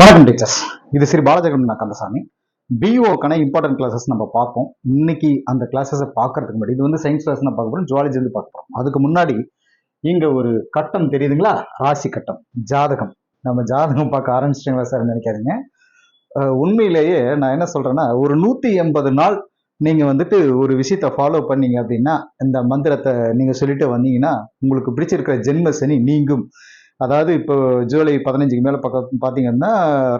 வணக்கம் டீச்சர்ஸ். இது ஸ்ரீ பாலஜகன் நான் கந்தசாமி. பிஓக்கான இம்பார்ட்டன்ட் கிளாஸஸ் நம்ம பார்ப்போம். இன்னைக்கு அந்த கிளாஸஸை பார்க்கறதுக்கு முன்னாடி இது வந்து சயின்ஸ் கிளாஸ் நம்ம பார்க்க போறோம். ஜுவாலஜி வந்து பார்க்க போறோம். அதுக்கு முன்னாடி இங்க ஒரு கட்டம் தெரியுதுங்களா? ராசி கட்டம் ஜாதகம். நம்ம ஜாதகம் பார்க்க ஆரம்பிச்சிட்டீங்களா சார் நினைக்காதீங்க. உண்மையிலேயே நான் என்ன சொல்றேன்னா ஒரு நூத்தி எண்பது நாள் நீங்க வந்துட்டு ஒரு விஷயத்த ஃபாலோ பண்ணீங்க அப்படின்னா இந்த மந்திரத்தை நீங்க சொல்லிட்டு வந்தீங்கன்னா உங்களுக்கு பிடிச்சிருக்கிற ஜென்ம சனி நீங்கும். அதாவது இப்போ ஜூலை பதினஞ்சுக்கு மேலே பக்கம் பார்த்தீங்கன்னா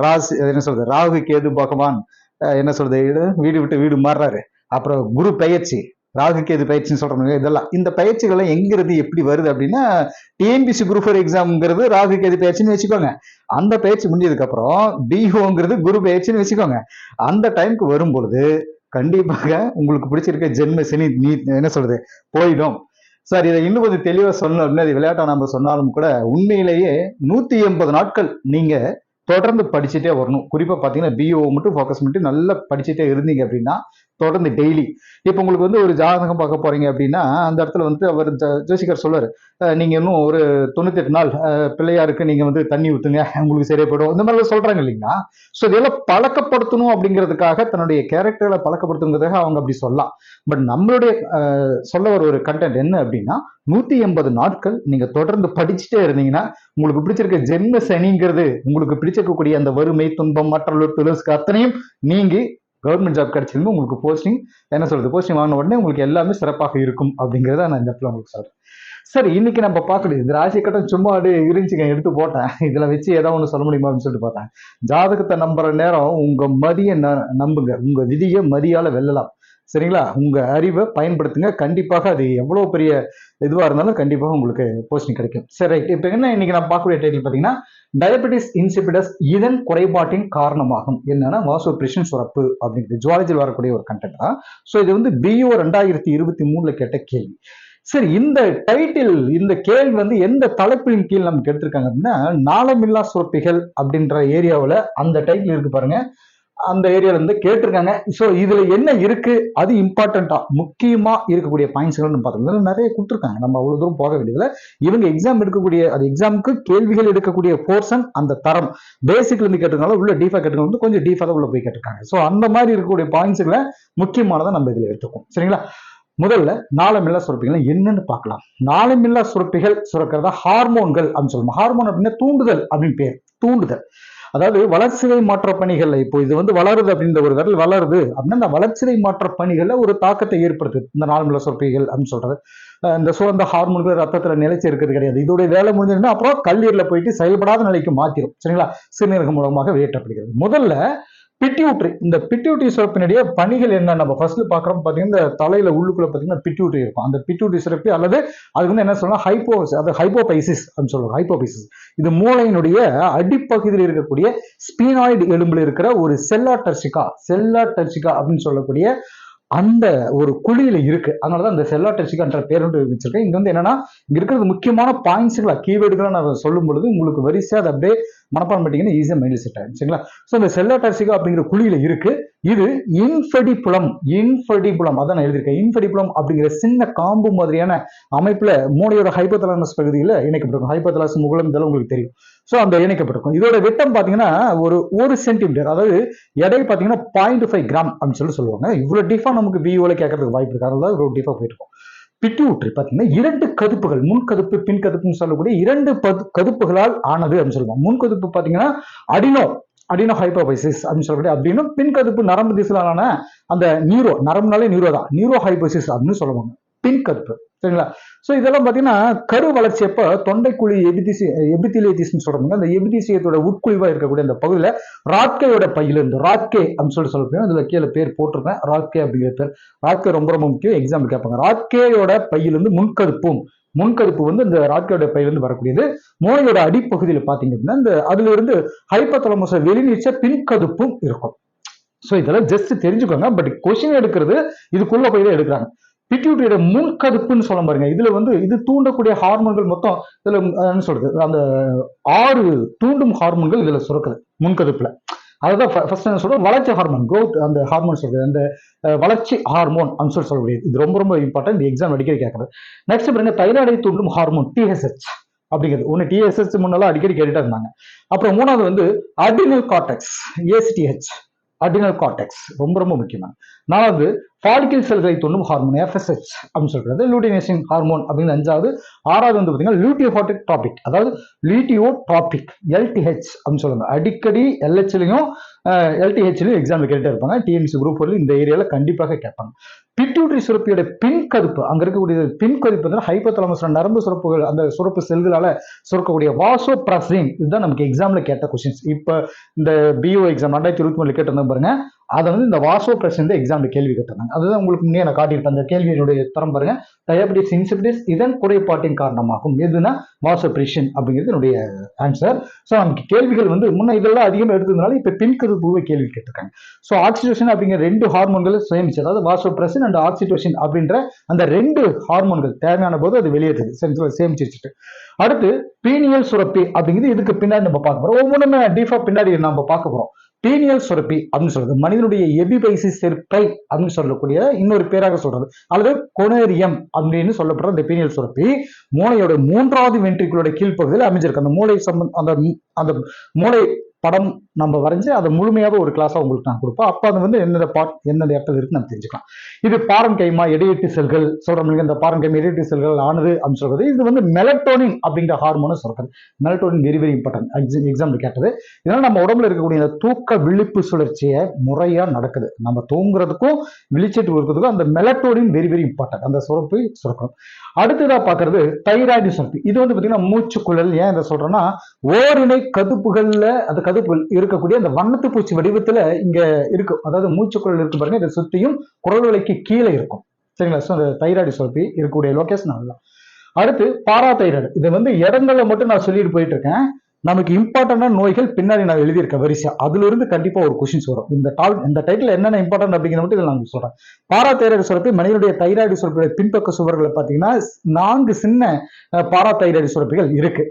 ராசி என்ன சொல்றது ராகு கேது பகவான் என்ன சொல்றது வீடு விட்டு வீடு மாறுறாரு. அப்புறம் குரு பெயர்ச்சி ராகு கேது பயிற்சின்னு சொல்றாங்க இதெல்லாம். இந்த பயிற்சிகள்லாம் எங்கிறது எப்படி வருது அப்படின்னா டிஎன்பிசி குரூப் ஃபோர் எக்ஸாம்ங்கிறது ராகு கேது பயிற்சின்னு வச்சுக்கோங்க. அந்த பயிற்சி முடிஞ்சதுக்கு அப்புறம் பிஹோங்கிறது குரு பயிற்சின்னு வச்சுக்கோங்க. அந்த டைம்க்கு வரும் பொழுது கண்டிப்பாக உங்களுக்கு பிடிச்சிருக்க ஜென்ம சனி நீ என்ன சொல்றது போயிடும். சார் இதை இன்னும் கொஞ்சம் தெளிவா சொல்லணும் அப்படின்னு அது விளையாட்டா நம்ம சொன்னாலும் கூட உண்மையிலேயே நூத்தி எண்பது நாட்கள் நீங்க தொடர்ந்து படிச்சுட்டே வரணும். குறிப்பா பாத்தீங்கன்னா பிஓ மட்டும் ஃபோக்கஸ் பண்ணிட்டு நல்லா படிச்சுட்டே இருந்தீங்க அப்படின்னா தொடர்ந்து டெய்லி இப்போ உங்களுக்கு வந்து ஒரு ஜாதகம் பார்க்க போறீங்க அப்படின்னா அந்த இடத்துல வந்து அவர் ஜோசிகர் சொல்லுவார் நீங்கள் நீங்க இன்னும் ஒரு தொண்ணூத்தெட்டு நாள் அஹ் பிள்ளையாருக்கு நீங்க வந்து தண்ணி ஊத்துங்க உங்களுக்கு சரியா போயிடும். இந்த மாதிரிலாம் சொல்றாங்க இல்லைங்களா? ஸோ இதெல்லாம் பழக்கப்படுத்தணும் அப்படிங்கிறதுக்காக தன்னுடைய கேரக்டர்களை பழக்கப்படுத்துங்கிறதுக்காக அவங்க அப்படி சொல்லலாம். பட் நம்மளுடைய சொல்ல வர ஒரு கண்டென்ட் என்ன அப்படின்னா நூத்தி எண்பது நாட்கள் நீங்க தொடர்ந்து படிச்சுட்டே இருந்தீங்கன்னா உங்களுக்கு பிடிச்சிருக்க ஜென்ம சனிங்கிறது உங்களுக்கு பிடிச்சிருக்கக்கூடிய அந்த வறுமை துன்பம் மற்ற அத்தனையும் நீங்கி கவர்மெண்ட் ஜாப் கிடைச்சிருந்து உங்களுக்கு போஸ்டிங் என்ன சொல்றது போஸ்டிங் வாங்கின உடனே உங்களுக்கு எல்லாமே சிறப்பாக இருக்கும் அப்படிங்கிறத நான் இந்த இடத்துல உங்களுக்கு சொல்கிறேன் சரி இன்னைக்கு நம்ம பார்க்கணும் இந்த ராசி கட்டம் சும்மா அப்படியே இருந்துச்சுங்க எடுத்து போட்டேன். இதில் வச்சு ஏதாவது ஒன்று சொல்ல முடியுமா அப்படின்னு சொல்லிட்டு பார்த்தேன். ஜாதகத்தை நம்புற நேரம் உங்க மதிய ந- நம்புங்க. உங்க விதியை மதியால வெல்லலாம். சரிங்களா? உங்கள் அறிவை பயன்படுத்துங்க. கண்டிப்பாக அது எவ்வளோ பெரிய இதுவாக இருந்தாலும் கண்டிப்பாக உங்களுக்கு போஸ்டிங் கிடைக்கும். சரி ரைட் இப்போ என்ன இன்னைக்கு நான் பார்க்கக்கூடிய டைட்டில் பார்த்தீங்கன்னா டயபெட்டிஸ் இன்சிபிடஸ் இதன் குறைபாட்டின் காரணமாகும். என்னன்னா வாசோபிரேஷன் சுரப்பு அப்படிங்கிறது ஜுவாலஜியில் வரக்கூடிய ஒரு கண்டென்ட் தான். ஸோ இது வந்து பிஓ ரெண்டாயிரத்தி இருபத்தி மூணுல கேட்ட கேள்வி. சரி இந்த டைட்டில் இந்த கேள்வி வந்து எந்த தலைப்பின் கீழ் நமக்கு எடுத்திருக்காங்க அப்படின்னா நாளமில்லா சுரப்பிகள் அப்படின்ற ஏரியாவில் அந்த டைட்டில் இருக்கு பாருங்க. அந்த ஏரியால இருந்து கேட்டிருக்காங்க. ஸோ இதுல என்ன இருக்கு? அது இம்பார்ட்டண்டா முக்கியமா இருக்கக்கூடிய பாயிண்ட்ஸ்கள்னு பார்த்தோம்னா நிறைய கொடுத்துருக்காங்க. நம்ம அவ்வளவு தூரம் போக வேண்டியதுல இவங்க எக்ஸாம் எடுக்கக்கூடிய அது எக்ஸாமுக்கு கேள்விகள் எடுக்கக்கூடிய போர்ஷன் அந்த தரம். பேசிக்ல இருந்து கேட்டிருக்காங்க உள்ள டீஃபா கேட்டிருக்காங்க வந்து கொஞ்சம் டீஃபா தான் உள்ள போய் கேட்டிருக்காங்க. ஸோ அந்த மாதிரி இருக்கக்கூடிய பாயிண்ட்ஸ்களை முக்கியமானதை நம்ம இதுல எடுத்துக்கோம் சரிங்களா? முதல்ல நாளமில்லா சுரப்பிகள் என்னன்னு பார்க்கலாம். நாளமில்லா சுரப்பிகள் சுரக்கிறதா ஹார்மோன்கள் அப்படின்னு சொல்லுவோம். ஹார்மோன் அப்படின்னா தூண்டுதல் அப்படின்னு பேர். தூண்டுதல். அதாவது வளர்ச்சிதை மாற்ற பணிகள் இப்போ இது வந்து வளருது அப்படின்ற ஒரு விரல் வளருது அப்படின்னா அந்த வளர்ச்சிதை மாற்ற பணிகளில் ஒரு தாக்கத்தை ஏற்படுத்துது இந்த நாளமில்லா சொற்பிகள் அப்படின்னு சொல்றது. இந்த சோ அந்த ஹார்மோன்கள் ரத்தத்தில் நிலைச்சு இருக்கிறது கிடையாது. இதோடைய வேலை முடிஞ்சதுன்னா அப்புறம் கல்லீரில் போயிட்டு செயல்படாத நிலைக்கு மாற்றிடும் சரிங்களா? சிறுநீரகம் மூலமாக வெளியேற்றப்படுகிறது முதல்ல பிட்யூட்ரி இந்த பிட்யூட்ரி சுரப்பினுடைய பணிகள் என்ன? நம்ம ஃபர்ஸ்ட் பாக்குறோம் பாத்தீங்கன்னா இந்த தலையில உள்ளுக்குள்ள பாத்தீங்கன்னா பிட்யூட்ரி இருக்கும். அந்த பிட்யூட்ரி சுரப்பி அல்லது அதுக்கு வந்து என்ன சொல்லலாம்? ஹைப்போ அது ஹைப்போபைசிஸ் அப்படின்னு சொல்லுவாங்க. ஹைப்போபைசிஸ் இது மூளையினுடைய அடிப்பகுதியில் இருக்கக்கூடிய ஸ்பீனாய்டு எலும்புல இருக்கிற ஒரு செல்லா டர்சிகா செல்லா டர்சிகா அப்படின்னு சொல்லக்கூடிய அந்த ஒரு குழியில இருக்கு. அதனாலதான் இந்த செல்லா டர்சிகான்ற பேர் வந்து வச்சிருக்கேன் இங்க வந்து என்னன்னா இங்க இருக்கிறது முக்கியமான பாயிண்ட்ஸ்களா கீவேர்டுகளா நான் சொல்லும் பொழுது உங்களுக்கு வரிசையா அதை அப்படியே மனப்பாடம் பண்ணிட்டீங்கன்னா ஈஸியாக மைண்ட் செட் ஆகும் சரிங்களா? ஸோ இந்த செல்லாட்டாசிகா அப்படிங்கிற குழியில் இருக்கு. இது இன்ஃபெடிபுலம் இன்ஃபெடிபுலம் அதான் நான் எழுதியிருக்கேன். இன்ஃபெடிபுலம் அப்படிங்கிற சின்ன காம்பு மாதிரியான அமைப்புல மூளையோட ஹைப்போதலாமஸ் பகுதியில் இணைக்கப்பட்டிருக்கும். ஹைப்போதலாஸ் முகலம் இதெல்லாம் உங்களுக்கு தெரியும். ஸோ அந்த இணைக்கப்பட்டிருக்கும். இதோட விட்டம் பார்த்தீங்கன்னா ஒரு ஒரு சென்டிமீட்டர் அதாவது எடை பார்த்தீங்கன்னா பாயிண்ட் ஃபைவ் கிராம் அப்படின்னு சொல்லி சொல்லுவாங்க. இவ்வளோ டீஃபா நமக்கு பிஓல கேட்கறதுக்கு வாய்ப்பு இருக்கு. அதனால ஒரு டீஃபா போயிருக்கும் பிட்யூட்ரி பார்த்தீங்கன்னா இரண்டு கதுப்புகள் முன்கதுப்பு பின்கதுப்புன்னு சொல்லக்கூடிய இரண்டு பது- கதுப்புகளால் ஆனது அப்படின்னு சொல்லுவோம் முன்கதுப்பு பார்த்தீங்கன்னா அடினோ அடினோ ஹைப்போபைசிஸ் அப்படின்னு சொல்லக்கூடிய அப்படின்னும் பின்கதுப்பு நரம்பு திசுலான அந்த நியூரோ நரம்புனாலே நியூரோ தான். நியூரோ ஹைபோசிஸ் அப்படின்னு சொல்லுவாங்க. பின்கதுப்பு சரிங்களா? ஸோ இதெல்லாம் பார்த்தீங்கன்னா கரு வளர்ச்சி அப்போ தொண்டைக்குழி எபிதிசி எபிதிலேதிஸ்ன்னு சொல்றாங்க அந்த எபிதிசியத்தோட உட்குழிவாக இருக்கக்கூடிய அந்த பகுதியில் ராட்கேயோட பையிலிருந்து ராட்கே அப்படின்னு சொல்லி சொல்லப்போம் அதில் கீழே பேர் போட்டிருப்பேன் ராட்கே அப்படிங்கிற பேர். ராட்கே ரொம்ப ரொம்ப முக்கியம். எக்ஸாம் கேட்பாங்க. ராட்கேயோட பையிலிருந்து முன்கருப்பும் முன்கருப்பு வந்து இந்த ராட்கேயோட பையிலிருந்து வரக்கூடியது. மூளையோட அடிப்பகுதியில் பார்த்தீங்க அப்படின்னா இந்த அதுல இருந்து ஹைப்பத்தலமோச வெளிநீச்ச பின்கதுப்பும் இருக்கும். ஸோ இதெல்லாம் ஜஸ்ட் தெரிஞ்சுக்கோங்க. பட் கொஷின் எடுக்கிறது இதுக்குள்ள போய் தான் எடுக்கிறாங்க. பிட்யூட்டரியோட முன்கதுப்புன்னு சொல்ல பாருங்க. இதுல வந்து இது தூண்டக்கூடிய ஹார்மோன்கள் மொத்தம் இதுல என்ன சொல்றது? அந்த ஆறு தூண்டும் ஹார்மோன்கள் இதுல சுரக்குது முன்கதுப்புல அதுதான் ஃபர்ஸ்ட் என்ன சொல்றோம் வளர்ச்சி ஹார்மோன் க்ரோத் அந்த ஹார்மோன் சொல்றது. அந்த வளர்ச்சி ஹார்மோன் அப்படின்னு சொல்லி சொல்லக்கூடியது. இது ரொம்ப ரொம்ப இம்பார்ட்டன்ட் இந்த எக்ஸாம் அடிக்கடி கேட்கறது. நெக்ஸ்ட் பாருங்க தைராய்டை தூண்டும் ஹார்மோன் டிஹெச்ஹெச் அப்படிங்கிறது. ஒன்று டிஎஸ்எஸ் முன்னெல்லாம் அடிக்கடி கேட்டுட்டே இருந்தாங்க. அப்புறம் மூணாவது வந்து adrenal cortex ACTH adrenal cortex ரொம்ப ரொம்ப முக்கியமான நாலாவது ஃபாலிக்கல் செல்களை தூண்டும் ஹார்மோன் எஃப்எஸ்ஹெச் அப்படின்னு சொல்றது லூட்டினேஷன் ஹார்மோன் அப்படின்னு அஞ்சாவது. ஆறாவது வந்து பார்த்தீங்கன்னா லியூட்டியோபாட்டிக் டாபிக் அதாவது லியூட்டியோ டாபிக் எல்டிஹெச் அப்படின்னு சொல்லுவாங்க. அடிக்கடி எல்ஹெச்லையும் எல்டிஹெச்லையும் எக்ஸாம்பிள் கேட்டுட்டே இருப்பாங்க. டிஎன்சி குரூப் வரையும் இந்த ஏரியாவில் கண்டிப்பாக கேட்பாங்க. பிட்யூட்ரி சுரப்பியோட பின் கருப்பு அங்கே இருக்கக்கூடிய பின் கருப்பு வந்து ஹைப்போதலமஸ் நரம்பு சுரப்புகள் அந்த சுரப்பு செல்களால் சுரக்கக்கூடிய வாசோ பிரசின் இதுதான் நமக்கு எக்ஸாமில் கேட்ட கொஸ்டின்ஸ் இப்போ இந்த பிஓ எக்ஸாம் ரெண்டாயிரத்தி இருபத்தி மூணுல கேட்டிருந்தேன் பாருங்க. அதை வந்து இந்த வாசோ இந்த எக்ஸாம்ல கேள்வி கேட்டிருந்தாங்க. அதுதான் உங்களுக்கு முன்னே நான் காட்டியிருப்பேன். அந்த கேள்வியினுடைய தரம் பாருங்க. டயபெட்டிஸ் இன்சிபிடிஸ் இதன் குறைபாட்டின் காரணமாகும். எதுனா வாசோ பிரஷன் அப்படிங்கிறது என்னுடைய ஆன்சர் ஸோ நமக்கு கேள்விகள் வந்து முன்னே இதெல்லாம் அதிகமாக எடுத்ததுனால இப்போ பின் கருப்புவை கேள்வி கேட்டிருக்காங்க. ஸோ ஆக்சிடோஷன் அப்படிங்கிற ரெண்டு ஹார்மோன்களை சேமிச்சு அதாவது வாசோ பிரசின் அண்ட் ஆக்சிடோஷன் அப்படின்ற அந்த ரெண்டு ஹார்மோன்கள் தேவையான போது அது வெளியேற்றுது சரி சேமிச்சு வச்சுட்டு. அடுத்து பீனியல் சுரப்பி அப்படிங்கிறது இதுக்கு பின்னாடி நம்ம பார்க்க போறோம். ஒவ்வொன்றுமே டீஃபாக பின்னாடி நம்ம பார்க்க போகிறோம் பீனியல் சுரப்பி அப்படின்னு சொல்றது. மனிதனுடைய எபிபைசி செருப்பை அப்படின்னு சொல்லக்கூடிய இன்னொரு பேராக சொல்றது. அல்லது கொனேரியம் அப்படின்னு சொல்லப்படுற இந்த பீனியல் சுரப்பி மூளையோட மூன்றாவது வென்ட்ரிகளோட கீழ்ப்பகுதியில் அமைஞ்சிருக்கு. அந்த மூளை சம்பந்த அந்த அந்த மூளை படம் நம்ம வரைஞ்சு அதை முழுமையாக ஒரு கிளாஸாக உங்களுக்கு நான் கொடுப்போம் அப்போ அது வந்து என்னென்ன பார்ட் என்னென்ன இடத்துல இருக்கு நம்ம தெரிஞ்சுக்கலாம். இது பாரன் கைமா எடியட்டு செல்கள் சொல்றோம் இல்லைங்க இந்த பாரன் கைமா செல்கள் ஆனது அப்படின்னு சொல்கிறது இது வந்து மெலட்டோனின் அப்படிங்கிற ஹார்மோனை சொல்கிறது melatonin very very important example கேட்டது. இதனால் நம்ம உடம்புல இருக்கக்கூடிய இந்த தூக்க விழிப்பு சுழற்சியை முறையாக நடக்குது. நம்ம தூங்குறதுக்கும் விழிச்சிட்டு இருக்கிறதுக்கும் அந்த மெலட்டோனின் வெரி வெரி இம்பார்ட்டன்ட் அந்த சுரப்பு சுரக்கணும். அடுத்ததா பார்க்கறது தைராய்டு சுரப்பி இது வந்து பாத்தீங்கன்னா மூச்சுக்குழல். ஏன் இதை சொல்றேன்னா ஓரிணை கதுப்புகள்ல அந்த கதுப்புகள் இருக்கக்கூடிய அந்த வண்ணத்து பூச்சி வடிவத்துல இங்க இருக்கும் அதாவது மூச்சு குழல் இருக்கு பாருங்க. இதை சுத்தியும் குரல் வலைக்கு கீழே இருக்கும். சரிங்களா? ஸோ அந்த தைராய்டு சுரப்பி இருக்கக்கூடிய லொகேஷன் அதுதான். அடுத்து பாராதைராய்டு இதை வந்து இடங்களை மட்டும் நான் சொல்லிட்டு போயிட்டு இருக்கேன். நமக்கு இம்பார்ட்டண்டான நோய்கள் பின்னாடி நான் எழுதியிருக்கேன் வரிசையா. அதுல இருந்து கண்டிப்பா ஒரு கொஸ்டின்ஸ் வரும். இந்த டால் இந்த டைட்டில் என்னென்ன இம்பார்ட்டன்ட் அப்படிங்கிற மட்டும் இதில் நான் சொல்றேன். பாரா தைராய்டு சுரப்பி மனிதனுடைய தைராய்டு சுரப்பியுடைய பின்பக்க சுவர்களை பார்த்தீங்கன்னா நான்கு சின்ன பாரா தைராய்டு சுரப்பிகள் இருக்கு.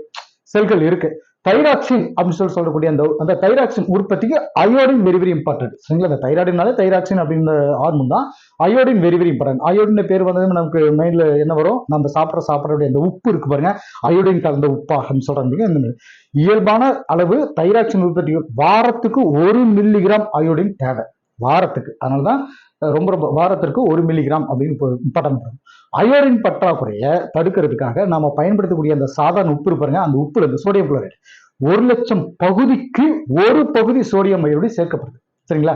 செல்கள் இருக்கு. தைராக்சின் அப்படின்னு சொல்லி சொல்லக்கூடிய அந்த அந்த தைராக்சின் உற்பத்திக்கு அயோடின் வெரி வெரி இம்பார்ட்டன்ட். சரிங்களா? அந்த தைராய்டுனால தைராக்சின் அப்படின்ற ஹார்மோன் தான் iodine very very important. Iodine பேர் வந்தது நமக்கு மைண்டில் என்ன வரும்? நம்ம சாப்பிட்ற சாப்பிட்றக்கூடிய அந்த உப்பு இருக்கு பாருங்க. அயோடின் கலந்த உப்பா அப்படின்னு சொல்றாங்க இந்த மாதிரி. இயல்பான அளவு தைராக்சின் உற்பத்தி வாரத்துக்கு ஒரு மில்லிகிராம் அயோடின் தேவை. வாரத்துக்கு. அதனால தான் ரொம்ப ரொம்ப வாரத்திற்கு ஒரு மில்லிகிராம் அப்படின்னு இம்பார்ட்டன்ட் அயோடின் பற்றாக்குறையை தடுக்கிறதுக்காக நம்ம பயன்படுத்தக்கூடிய அந்த சாதாரண உப்பு இருக்கு பாருங்க அந்த உப்புல இந்த சோடியம் குளோரைடு ஒரு லட்சம் பகுதிக்கு ஒரு பகுதி சோடியம் அயோடைடு சேர்க்கப்படுது. சரிங்களா?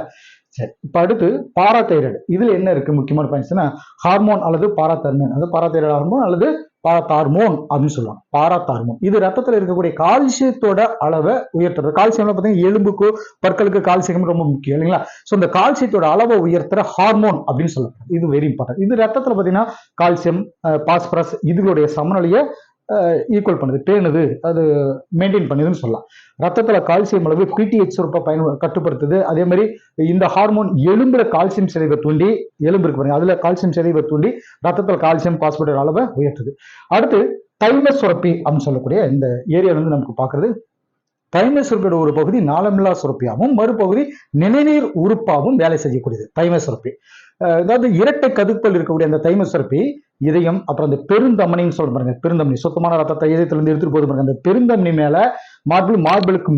சரி இப்போ அடுத்து பாராதைராய்டு இதில் என்ன இருக்கு முக்கியமான பாயிண்ட்ஸ்னா ஹார்மோன் அல்லது பாராதர்மோன் அது பாராதைராய்டு ஹார்மோன் அல்லது பாராத்தார்மோன் அப்படின்னு சொல்லுவாங்க. பாராத்தார்மோன் இது ரத்தத்துல இருக்கக்கூடிய கால்சியத்தோட அளவை உயர்த்துறது. கால்சியம்ல பார்த்தீங்கன்னா எலும்புக்கு பற்களுக்கு கால்சியம் ரொம்ப முக்கியம் இல்லைங்களா? ஸோ இந்த கால்சியத்தோட அளவை உயர்த்துற ஹார்மோன் அப்படின்னு சொல்லலாம் இது வெரி இம்பார்ட்டன்ட் இது ரத்தத்துல பார்த்தீங்கன்னா கால்சியம் பாஸ்பரஸ் இதுகளுடைய சமநிலையை ஈக்குவல் பண்ணுது பேணுது அது மெயின்டைன் பண்ணுதுன்னு சொல்லலாம். ரத்தத்தில் கால்சியம் அளவு பிடிஹெச் சுரப்பை பயன் கட்டுப்படுத்துது. அதே மாதிரி இந்த ஹார்மோன் எலும்புல கால்சியம் சிதைவை தூண்டி எலும்பு இருக்கு பாருங்க அதில் கால்சியம் சிதைவை தூண்டி ரத்தத்தில் கால்சியம் பாஸ்பேட் அளவை உயர்த்துது. அடுத்து தைம சுரப்பி அப்படின்னு சொல்லக்கூடிய இந்த ஏரியா வந்து நமக்கு பார்க்கறது. தைம சுரப்பியோட ஒரு பகுதி நாளமில்லா சுரப்பியாகவும் மறுபகுதி நிலைநீர் உறுப்பாகவும் வேலை செய்யக்கூடியது தைம சுரப்பி அதாவது இரட்டை கதுப்பல் இருக்கக்கூடிய அந்த தைம சுரப்பி இதயம் அப்புறம் அந்த பெருந்தமனின்னு சொல்ற பாருங்க பெருந்தமனி. சுத்தமான ரத்தத்தை இதயத்திலிருந்து எடுத்துட்டு போது பாருங்க. அந்த பெருந்தமனி மேல மார்பிள் மார்பிளுக்கு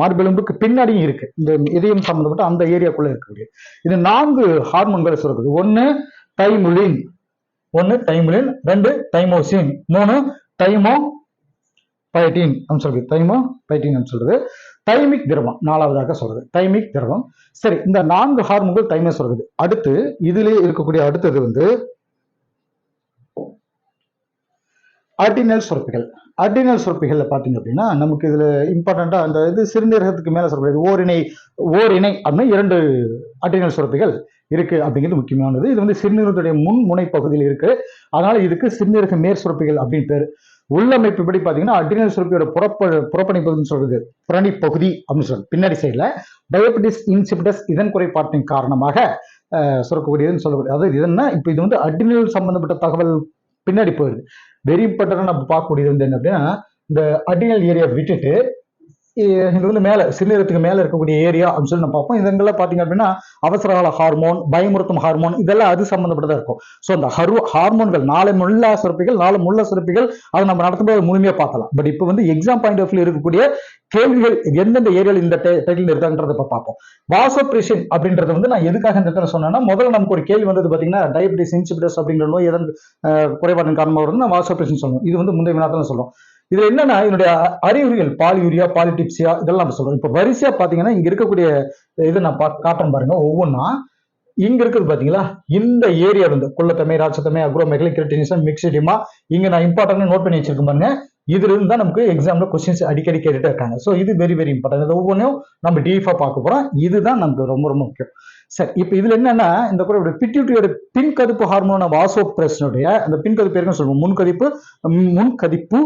மார்பெலும்புக்கு பின்னாடியும் இருக்கு. இந்த இதயம் சம்பந்தப்பட்ட அந்த ஏரியாக்குள்ள இருக்கக்கூடிய. இது நான்கு ஹார்மோன்களை சுரக்குது. ஒன்னு டைமுலின் ஒன்னு டைமுலின் ரெண்டு டைமோசின் மூணு டைமோ பயட்டின் அப்படின்னு சொல்றது. தைமோ பைட்டின் சொல்றது. தைமிக் திரவம் நாலாவதாக சொல்றது. தைமிக் திரவம். சரி இந்த நான்கு ஹார்மோன்கள் தைமே சொல்றது அடுத்து இதுலேயே இருக்கக்கூடிய அடுத்தது வந்து அர்டினல் சுரப்பிகள் அர்டினல் சுரப்பிகளில் பார்த்தீங்க அப்படின்னா நமக்கு இதில் இம்பார்ட்டண்ட்டாக அந்த இது சிறுநீரகத்துக்கு மேலே சொல்லப்படுது. ஓரிணை ஓரிணை அப்படின்னு இரண்டு அர்டினல் சுரப்பிகள் இருக்குது அப்படிங்கிறது முக்கியமானது. இது வந்து சிறுநீரகத்துடைய முன் முனை பகுதியில் இருக்குது அதனால் இதுக்கு சிறுநீரக மேற் சுரப்பிகள் அப்படின்னு பேர். உள்ளமைப்பு படி பார்த்தீங்கன்னா அட்ரினல் சுரப்பியோட புறப்ப புறப்பணி பகுதின்னு சொல்றது புறணி பகுதி அப்படின்னு சொல்றது. பின்னாடி சைடில் டயபெட்டிஸ் இன்சிபிடஸ் இதன் குறைபாட்டின் காரணமாக சுரக்கக்கூடியதுன்னு சொல்லக்கூடிய அதாவது இதுன்னா இப்போ இது வந்து அட்ரினல் சம்பந்தப்பட்ட தகவல் பின்னாடி போயிடுது வெரி இம்பார்ட்டண்டாக நம்ம பார்க்கக்கூடியது வந்து என்ன அப்படின்னா இந்த அட்ரினல் ஏரியா விட்டுட்டு இது வந்து மேலே சிறுநீரத்துக்கு மேலே இருக்கக்கூடிய ஏரியா அப்படின்னு சொல்லி நம்ம பார்ப்போம். இதெல்லாம் பார்த்தீங்க அப்படின்னா அவசரகால ஹார்மோன் பயமுறுத்தும் ஹார்மோன் இதெல்லாம் அது சம்மந்தப்பட்டதாக இருக்கும். ஸோ அந்த ஹரு ஹார்மோன்கள் நாளை முள்ள சுரப்பிகள் நாலு முள்ள சுரப்பிகள் அதை நம்ம நடத்தும்போது முழுமையாக பார்த்தலாம் பட் இப்போ வந்து எக்ஸாம் பாயிண்ட் ஆஃப் வியூ இருக்கக்கூடிய கேள்விகள் எந்தெந்த ஏரியாவில் இந்த டைட்டில் இருக்கான்றத இப்போ பார்ப்போம். வாசோப்ரேஷன் அப்படின்றது வந்து நான் எதுக்காக இந்த இடத்துல சொன்னேன்னா முதல்ல நமக்கு ஒரு கேள்வி வந்தது பார்த்தீங்கன்னா டயபிட்டிஸ் இன்சிபிடஸ் அப்படிங்கிற நோய் எதன் குறைபாட்டின் காரணமாக வருது நான் வாசோப்ரேஷன் சொல்லணும் இது வந்து முந்தைய வினாத்தான் சொல்லுவோம். இதுல என்னன்னா இதனுடைய அறிகுறிகள் பாலியூரியா பாலிடிப்சியா இதெல்லாம் நம்ம சொல்றோம். இப்போ வரிசையா பாத்தீங்கன்னா இங்க இருக்கக்கூடிய இது நான் பா- காட்டுறேன் பாருங்க. ஒவ்வொன்றா இங்க இருக்குது பாத்தீங்களா? இந்த ஏரியா வந்து குள்ளத்தமை ராட்சத்தமை அக்ரோமைகளை கிரிட்டினிசம் மிக்சிடிமா இங்க நான் இம்பார்ட்டன்ட் நோட் பண்ணி வச்சிருக்கேன் பாருங்க. இதுல இருந்து தான் நமக்கு எக்ஸாம்ல கொஸ்டின்ஸ் அடிக்கடி கேட்டுட்டே இருக்காங்க. ஸோ இது வெரி வெரி இம்பார்ட்டன்ட் இது ஒவ்வொன்றையும் நம்ம டீஃபா பார்க்க போறோம். இதுதான் நமக்கு ரொம்ப ரொம்ப முக்கியம். சரி இப்போ இதுல என்னன்னா இந்த குறையோட பிட்யூட்டியோட பின்கதிப்பு ஹார்மோன வாசோப்ரெஸ்னுடைய அந்த பின்கதிப்பு இருக்குன்னு சொல்லுவோம்? முன்கதிப்பு முன்கதிப்பு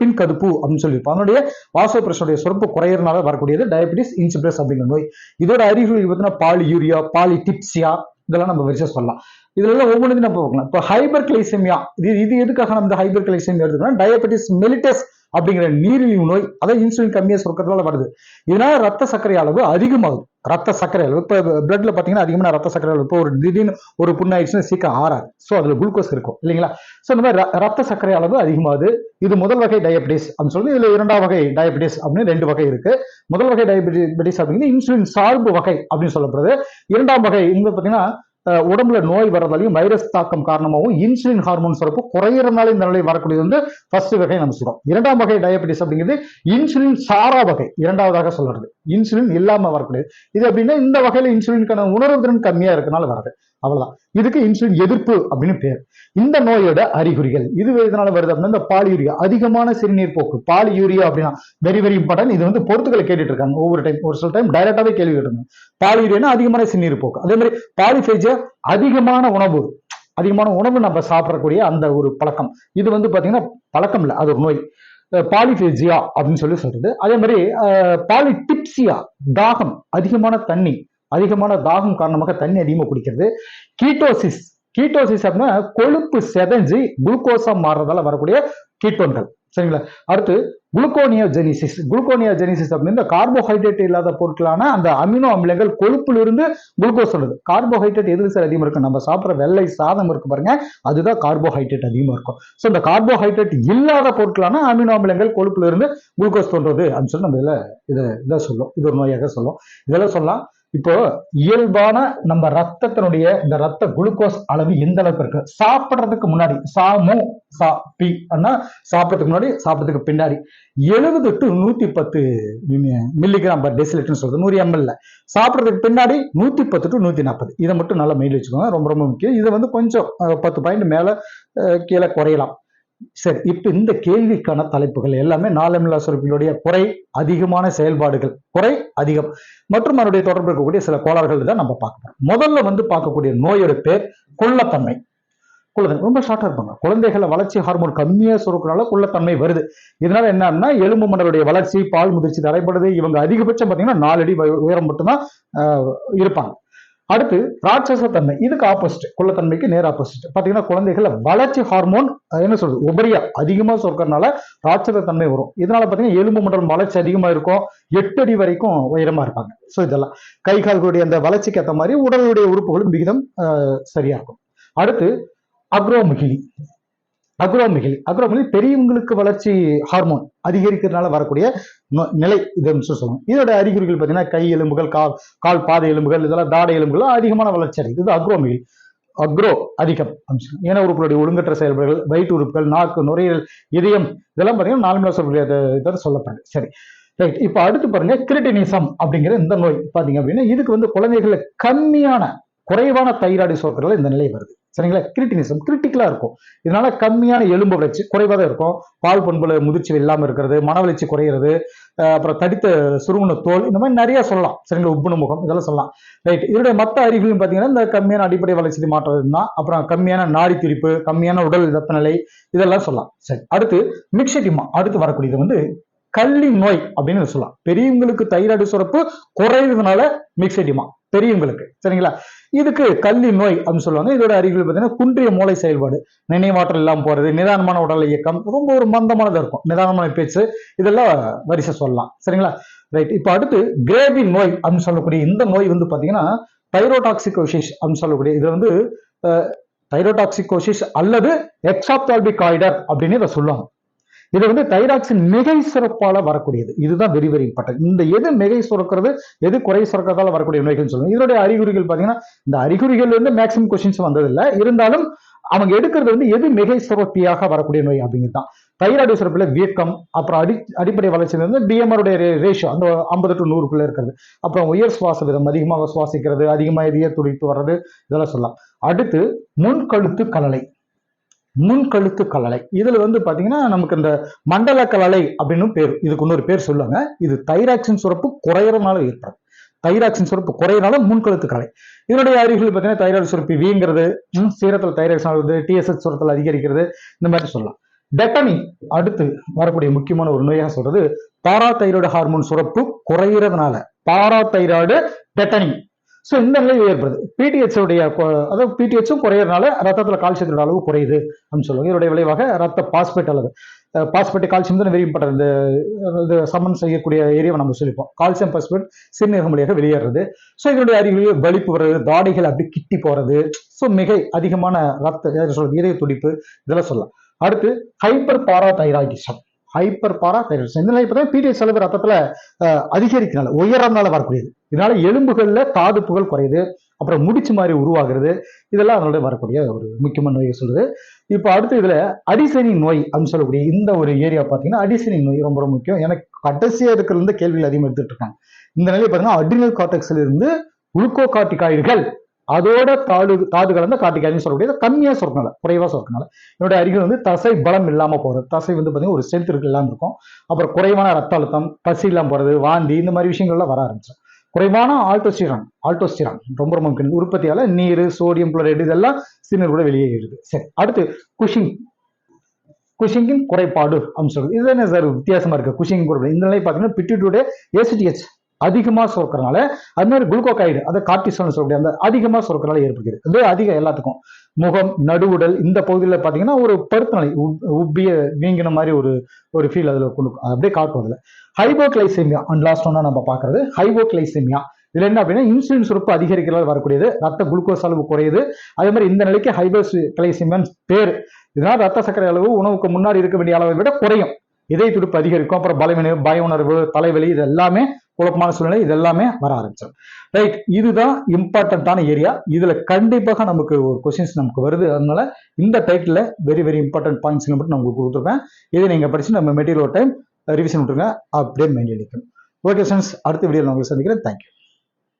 பின்கதிப்பு அப்படின்னு சொல்லியிருப்போம் அதனுடைய வாசோப்ரெஸ்னுடைய சுரப்பு குறையறதுனால வரக்கூடியது டயபிட்டிஸ் இன்சிப்ரஸ் அப்படிங்கிற நோய். இதோட அறிகுறி பார்த்தீங்கன்னா பாலி யூரியா பாலி டிப்சியா இதெல்லாம் நம்ம வரிசை சொல்லலாம். இதுல எல்லாம் ஒவ்வொன்றும் நம்ம பார்க்கலாம். இப்போ ஹைபர் கிளைசமியா இது இது எதுக்காக நம்ம ஹைபர் கிளைசமியா எடுத்துக்கணும் டயபெட்டிஸ் மெலிட்டஸ் அப்படிங்கிற நீரிழிவு நோய் அதான் இன்சுலின் கம்மியாக சுரக்கிறதுனால வருது. இதனால ரத்த சர்க்கரை அளவு அதிகமாகுது. ரத்த சர்க்கரை அளவு இப்போ பிளட்ல பார்த்தீங்கன்னா அதிகமான ரத்த சர்க்கரை அளவு இப்போ ஒரு திடீர்னு ஒரு புண்ணாயிடுச்சுன்னா சீக்கிரம் ஆறாது. ஸோ அதில் குளுக்கோஸ் இருக்கும் இல்லைங்களா? ஸோ இந்த மாதிரி ர- ரத்த சர்க்கரை அளவு அதிகமாகுது. இது முதல் வகை டயபெட்டிஸ் அப்படின்னு சொல்லி இதில் இரண்டாம் வகை டயபெட்டிஸ் அப்படின்னு ரெண்டு வகை இருக்கு. முதல் வகை டயபெட்டிஸ் அப்படிங்கிறது இன்சுலின் சார்பு வகை அப்படின்னு சொல்லப்படுது. இரண்டாம் வகை இங்கே பார்த்தீங்கன்னா உடம்புல நோய் வர்றதாலையும் வைரஸ் தாக்கம் காரணமாகவும் இன்சுலின் ஹார்மோன் சுரப்பு குறையறதுனால இந்த நிலை வரக்கூடியது வந்து ஃபர்ஸ்ட் வகை நம்ம சொல்றோம். இரண்டாம் வகை டயபெட்டிஸ் அப்படிங்கிறது இன்சுலின் சாரா வகை இரண்டாவதாக சொல்றது இன்சுலின் இல்லாம வரக்கூடியது. இது அப்படின்னா இந்த வகையில இன்சுலினுக்கான உணர்வு திறன் கம்மியா இருக்கனால வருது. அவ்வளவுதான். இதுக்கு இன்சுலின் எதிர்ப்பு அப்படின்னு பேர். இந்த நோயோட அறிகுறிகள். இது எதனால வருது அப்படின்னா இந்த பாலியூரியா. அதிகமான சிறுநீர் போக்கு. பாலியூரியா அப்படின்னா வெரி வெரி இம்பார்ட்டன்ட் இது வந்து பொறுத்துக்களை கேட்டுட்டு இருக்காங்க. ஒவ்வொரு டைம் ஒரு சில டைம் டைரக்டாவே கேள்வி கேட்டுருங்க பாலியூரியானா அதிகமான சிறுநீர் போக்கு. அதே மாதிரி பாலிஃபேஜியா அதிகமான உணவு. அதிகமான உணவு நம்ம சாப்பிடக்கூடிய அந்த ஒரு பழக்கம். இது வந்து பாத்தீங்கன்னா பழக்கம் இல்லை. அது ஒரு நோய். பாலிஃபேஜியா அப்படின்னு சொல்லி சொல்றது. அதே மாதிரி பாலிடிப்சியா தாகம் அதிகமான தண்ணி. அதிகமான தாகம் காரணமாக தண்ணி அதிகமாக குடிக்கிறது. கீட்டோசிஸ். கீட்டோசிஸ் அப்படின்னா கொழுப்பு செதஞ்சு குளுக்கோஸா மாறுறதால வரக்கூடிய கீட்டோன்கள். சரிங்களா? அடுத்து குளுக்கோனியோஜெனிசிஸ். குளுக்கோனியோஜெனிசிஸ் அப்படின்னு இந்த கார்போஹைட்ரேட் இல்லாத பொருட்களான அந்த அமினோ அமிலங்கள் கொழுப்பிலிருந்து குளுக்கோஸ் வருது. கார்போஹைட்ரேட் எதுல சார் அதிகமாக இருக்கும் நம்ம சாப்பிட்ற வெள்ளை சாதம் இருக்கு பாருங்க. அதுதான் கார்போஹைட்ரேட் அதிகமாக இருக்கும். ஸோ இந்த கார்போஹைட்ரேட் இல்லாத பொருட்களான அமினோ அமிலங்கள் கொழுப்பில் இருந்து குளுக்கோஸ் தோன்றது அப்படின்னு சொல்லி நம்ம இதில் இதை இதை சொல்லும். இது ஒரு நோயாக சொல்லும். இதெல்லாம் சொல்லலாம். இப்போ இயல்பான நம்ம ரத்தத்தினுடைய இந்த ரத்த குளுக்கோஸ் அளவு எந்த அளவுக்கு இருக்கு? சாப்பிட்றதுக்கு முன்னாடி சாமு சா பி அண்ணா சாப்பிட்றதுக்கு முன்னாடி சாப்பிட்றதுக்கு பின்னாடி. எழுபது டு நூத்தி பத்து மில்லிகிராம் பர் டெசிலிட்டர்னு சொல்றது. நூறு எம்எல்ல சாப்பிட்றதுக்கு பின்னாடி நூத்தி பத்து டு நூத்தி நாற்பது. இதை மட்டும் நல்லா மெயில் வச்சுக்கோங்க. ரொம்ப ரொம்ப முக்கியம். இதை வந்து கொஞ்சம் பத்து பாயிண்ட் மேல கீழே குறையலாம். சரி இப்போ இந்த கேள்விக்கான தலைப்புகள் எல்லாமே நாளமில்லா சுரப்பிகளுடைய குறை அதிகமான செயல்பாடுகள் குறை அதிகம். மற்றும் அதனுடைய தொடர்பு இருக்கக்கூடிய சில கோளாறுகள் தான் நம்ம பார்க்கணும் முதல்ல வந்து பார்க்கக்கூடிய நோயோட பேர் கொள்ளத்தன்மை. குழந்தை ரொம்ப ஷார்ட்டாக இருப்பாங்க. குழந்தைகளை வளர்ச்சி ஹார்மோன் கம்மியா சுரக்கிறனால குள்ளத்தன்மை வருது. இதனால என்னன்னா எலும்பு மண்டலுடைய வளர்ச்சி பால் முதிர்ச்சி தடைப்படுது இவங்க அதிகபட்சம் பாத்தீங்கன்னா நாலு அடி உயரம் மட்டும்தான் ஆஹ், இருப்பாங்க. அடுத்து ராட்சச தன்மை இதுக்கு ஆப்போசிட் குள்ளத்தன்மைக்கு நேர் ஆப்போசிட் பார்த்தீங்கன்னா குழந்தைகள வளர்ச்சி ஹார்மோன் என்ன சொல்றது உபரியா அதிகமாக சுரக்கிறதுனால ராட்சசத்தன்மை வரும். இதனால பார்த்தீங்கன்னா எலும்பு மண்டலம் வளர்ச்சி அதிகமாக இருக்கும். எட்டு அடி வரைக்கும் உயரமா இருப்பாங்க. ஸோ இதெல்லாம். கை கால்களுடைய அந்த வளர்ச்சிக்கு ஏற்ற மாதிரி உடலுடைய உறுப்புகளும் விகிதம் ஆஹ், சரியா இருக்கும் அடுத்து அக்ரோமுகிலி அக்ரோமிகள். அக்ரோமிகிலி பெரியவங்களுக்கு வளர்ச்சி ஹார்மோன் அதிகரிக்கிறதுனால வரக்கூடிய நோ- நிலை இதுன்னு சொல்லி சொல்லணும் இதோட அறிகுறிகள் பார்த்தீங்கன்னா கை எலும்புகள் கால் கால் பாதை எலும்புகள் இதெல்லாம் தாடை எலும்புகள் அதிகமான வளர்ச்சி அடையுது. இது அக்ரோமிகள். அக்ரோ அதிகம் அம்சம் ஏன உறுப்புகளுடைய ஒழுங்கற்ற செயல்பாடுகள் வயிற்று உறுப்புகள் நாக்கு நுரையீரல் இதயம் இதெல்லாம் பார்த்தீங்கன்னா நாலு சொல்லக்கூடிய இதை சொல்லப்படுது. சரி. ரைட் இப்போ அடுத்து பாருங்க கிரிட்டினிசம் அப்படிங்கிற இந்த நோய். பார்த்தீங்க அப்படின்னா இதுக்கு வந்து குழந்தைகளை கம்மியான குறைவான தைராய்டு சுரக்கிறதுல இந்த நிலை வருது. சரிங்களா? கிரிட்டினிசம் கிரிட்டிக்கலா இருக்கும். இதனால கம்மியான எலும்பு வளர்ச்சி குறைவாக தான் இருக்கும். பால் பண்புல முதிர்ச்சி இல்லாமல் இருக்கிறது மன வளர்ச்சி குறையிறது அப்புறம் தடித்த சுருங்குன தோல் இந்த மாதிரி நிறைய சொல்லலாம். சரிங்களா? உப்புன முகம் இதெல்லாம் சொல்லலாம். ரைட் இதனுடைய மற்ற அறிகுறிகள் பார்த்தீங்கன்னா இந்த கம்மியான அடிப்படை வளர்ச்சி மாற்றம் தான். அப்புறம் கம்மியான நாடி துடிப்பு கம்மியான உடல் வெப்பநிலை இதெல்லாம் சொல்லலாம். சரி. அடுத்து மிக்சடிமா அடுத்து வரக்கூடியது வந்து கள்ளி நோய் அப்படின்னு சொல்லலாம். பெரியவங்களுக்கு தைராய்டு சுரப்பு குறையிறதுனால மிக்சடிமா பெரியவங்களுக்கு சரிங்களா? இதுக்கு கல்வி நோய் அப்படின்னு சொல்லுவாங்க. இதோட அறிகுறி பார்த்தீங்கன்னா குன்றிய மூளை செயல்பாடு நினைவாற்றல் இல்லாமல் போறது நிதானமான உடல் இயக்கம் ரொம்ப ஒரு மந்தமானதாக இருக்கும். நிதானமான பேச்சு இதெல்லாம் வரிசை சொல்லலாம். சரிங்களா? ரைட் இப்போ அடுத்து கிரேவி நோய் அப்படின்னு சொல்லக்கூடிய இந்த நோய் வந்து பார்த்தீங்கன்னா தைரோடாக்சிகோசிஸ் அப்படின்னு சொல்லக்கூடிய இது வந்து தைரோடாக்சிகோசிஸ் அல்லது எக்ஸாப்தால்பிக் காய்டர் அப்படின்னு இதை சொல்லுவாங்க. இது வந்து தைராக்சின் மிகை சுரப்பால வரக்கூடியது. இதுதான் வெரி வெரி இம்பார்ட்டன்ட் இந்த எது மிகை சுரக்கிறது எது குறை சுரக்கிறதால வரக்கூடிய நோய்கள் சொல்லுவாங்க இதனுடைய அறிகுறிகள் பார்த்தீங்கன்னா இந்த அறிகுறிகள் வந்து மேக்ஸிமம் கொஸ்டின்ஸ் வந்ததில்லை. இருந்தாலும் அவங்க எடுக்கிறது வந்து எது மிகை சுரப்பியாக வரக்கூடிய நோய் அப்படிங்கிறது தான் தைராய்டு சுரப்பில் வீக்கம் அப்புறம் அடி அடிப்படை வளர்ச்சி வந்து டிஎம்ஆருடைய ரேஷியோ அந்த ஐம்பது டு நூறுக்குள்ள இருக்கிறது. அப்புறம் உயர் சுவாச விதம் அதிகமாக சுவாசிக்கிறது அதிகமாக இதய துடிப்பு வர்றது இதெல்லாம் சொல்லலாம். அடுத்து முன்கழுத்து கலலை. முன்கழுத்து கலலை. இதுல வந்து பாத்தீங்கன்னா நமக்கு இந்த மண்டல கலலை அப்படின்னு பேர். இதுக்கு இன்னொரு பேர் சொல்லுவாங்க. இது தைராக்சின் சுரப்பு குறையறதுனால ஏற்படும். தைராக்சின் சுரப்பு குறையறனால முன்கழுத்து கலை. இதனுடைய அறிகுறிகள் பார்த்தீங்கன்னா தைராய்டு சுரப்பி வீங்கிறது சீரத்தில் தைராய்டு ஆகுது டிஎஸ்எஸ் சுரத்தில் அதிகரிக்கிறது இந்த மாதிரி சொல்லலாம். டெட்டனி அடுத்து வரக்கூடிய முக்கியமான ஒரு நோயாக சொல்றது பாராதைராய்டு ஹார்மோன் சுரப்பு குறையுறதுனால. பாரா தைராய்டு டெட்டனி ஸோ இந்த நிலை ஏற்படுது. பிடிஹெச் உடைய அதாவது பிடிஹெச்சும் குறையறதுனால ரத்தத்தில் கால்சியத்தோட அளவு குறையுது அப்படின்னு சொல்லுவாங்க. இதோடைய விளைவாக ரத்த பாஸ்பேட் அளவு பாஸ்பேட் கால்சியம் தான் வெரி இம்பார்ட்டன் இந்த இது சமன் செய்யக்கூடிய ஏரியாவை நம்ம சொல்லிப்போம். கால்சியம் பாஸ்பேட் சிறுநீரகம் வழியாக வெளியேறது ஸோ இதனுடைய அருகிலேயே வலிப்பு வர்றது தாடைகள் அப்படி கிட்டி போகிறது ஸோ மிக அதிகமான ரத்த சொல்றது இதய துடிப்பு இதெல்லாம் சொல்லலாம். அடுத்து ஹைப்பர் பாராதைராய்டிசம் ஹைப்பர் பாராதைராய்டிசம் இந்த நிலை பார்த்தா பிடிஎஸ் அளவு ரத்தத்தில் அதிகரிக்கிறனால உயரம்னால வரக்கூடியது. இதனால எலும்புகள்ல தாதுப்புகள் குறையுது. அப்புறம் முடிச்சு மாதிரி உருவாகிறது. இதெல்லாம் அதனோட வரக்கூடிய ஒரு முக்கியமான நோயை சொல்லுது இப்போ அடுத்து இதுல அடிசனி நோய் அப்படின்னு சொல்லக்கூடிய இந்த ஒரு ஏரியா பார்த்தீங்கன்னா அடிசனி நோய் ரொம்ப ரொம்ப முக்கியம். எனக்கு கடைசியா இருக்கிற இந்த கேள்விகள் அதிகமாக எடுத்துட்டு இருக்காங்க. இந்த நிலையை பார்த்தீங்கன்னா அட்ரினல் கார்டெக்ஸ்ல இருந்து காட்டிக்காய்கள் அதோட தாடு தாது கலந்த கார்டிகாய்டுன்னு சொல்லக்கூடிய கம்மியாக சுரக்கனால குறைவா சுரக்கனால என்னோட அறிகுறி வந்து தசை பலம் இல்லாமல் போகிறது தசை வந்து பார்த்தீங்கன்னா ஒரு ஸ்ட்ரென்த் இருக்கு இல்லாமல் இருக்கும். அப்புறம் குறைவான ரத்த அழுத்தம் பசி இல்லாமல் போகிறது வாந்தி இந்த மாதிரி விஷயங்கள்லாம் வர ஆரம்பிச்சு குறைவான ஆல்டோஸ்டிரான் ஆல்டோஸ்டிரான் ரொம்ப ரொம்ப முக்கியம். உற்பத்தியால நீர் சோடியம் குளோரைடு இதெல்லாம் சிறுநீர் கூட வெளியேறுது சரி அடுத்து குஷிங் குஷிங்கின் குறைபாடு அப்படின்னு சொல்றது. இது என்ன சார் வித்தியாசமா இருக்கு? குஷிங் குறைபாடு. இந்த நிலை பார்த்தீங்கன்னா பிட்டிட்டுடைய ஏசிடிஎச் அதிகமா சுரக்கிறனால அது மாதிரி குளுக்கோகைடு அதை கார்டிசோல் சொல்லக்கூடிய அந்த அதிகமா சுரக்கிறனால ஏற்படுகிறது. இது அதிகம் எல்லாத்துக்கும். முகம் நடுவுடல் இந்த பகுதியில் பார்த்தீங்கன்னா ஒரு பருத்த நிலை உப்பிய வீங்கின மாதிரி ஒரு ஒரு ஃபீல் அதில் கொண்டு அப்படியே காட்டும் அதில் ஹைபோக்ளைசேமியா அண்ட் லாஸ்ட் ஒன்னா நம்ம பார்க்கறது ஹைபோக்ளைசேமியா இதுல என்ன அப்படின்னா இன்சுலின் சுரப்பு அதிகரிக்கிறதால வரக்கூடியது ரத்த குளுக்கோஸ் அளவு குறையுது. அதே மாதிரி இந்த நிலைக்கு ஹைபோக்ளைசேமியான்னு பேர். இதனால் ரத்த சர்க்கரை அளவு உணவுக்கு முன்னாடி இருக்க வேண்டிய அளவை விட குறையும். இதய துடிப்பு அதிகரிக்கும். அப்புறம் பலவீன பய உணர்வு தலைவலி இது எல்லாமே குழப்பமான சூழ்நிலை இது எல்லாமே வர ஆரம்பிச்சிடும் ரைட் இதுதான் இம்பார்ட்டண்ட்டான ஏரியா இதுல கண்டிப்பாக நமக்கு ஒரு கொஸ்டின்ஸ் நமக்கு வருது. அதனால இந்த title very very important points மட்டும் நான் உங்களுக்கு கொடுத்துருப்பேன். இதை நீங்க படிச்சு நம்ம மெட்டீரியல் ஒரு டைம் ரிவிஷன் விட்டுருங்க. அப்படியே மெயின் அடிக்கும் ஓகே ஃப்ரெண்ட்ஸ் அடுத்த வீடியோவில் உங்களுக்கு சந்திக்கிறேன். தேங்க்யூ